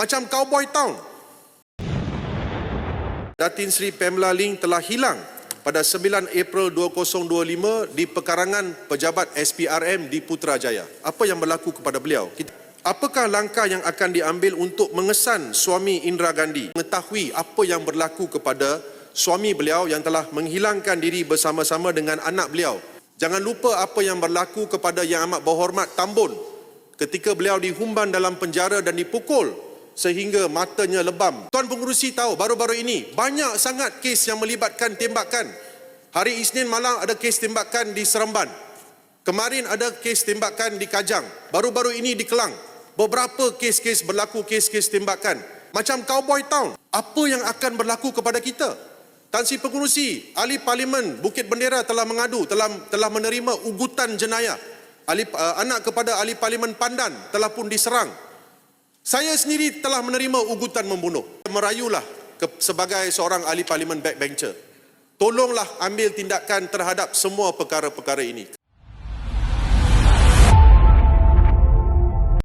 Macam Cowboy Town. Datin Sri Pamela Ling telah hilang pada 9 April 2025 di pekarangan pejabat SPRM di Putrajaya. Apa yang berlaku kepada beliau? Apakah langkah yang akan diambil untuk mengesan suami Indira Gandhi mengetahui apa yang berlaku kepada suami beliau yang telah menghilangkan diri bersama-sama dengan anak beliau? Jangan lupa apa yang berlaku kepada Yang Amat Berhormat Tambun ketika beliau dihumban dalam penjara dan dipukul sehingga matanya lebam. Tuan Pengurusi tahu baru-baru ini banyak sangat kes yang melibatkan tembakan. Hari Isnin malam ada kes tembakan di Seremban. Kemarin ada kes tembakan di Kajang. Baru-baru ini di Kelang. Beberapa kes-kes berlaku kes-kes tembakan. Macam Cowboy Town. Apa yang akan berlaku kepada kita? Tan Sri Pengurusi, Ahli Parlimen Bukit Bendera telah mengadu, telah telah menerima ugutan jenayah. Ahli, uh, anak kepada Ahli Parlimen Pandan telah pun diserang. Saya sendiri telah menerima ugutan membunuh. Merayulah ke, sebagai seorang ahli parlimen backbencher. Tolonglah ambil tindakan terhadap semua perkara-perkara ini.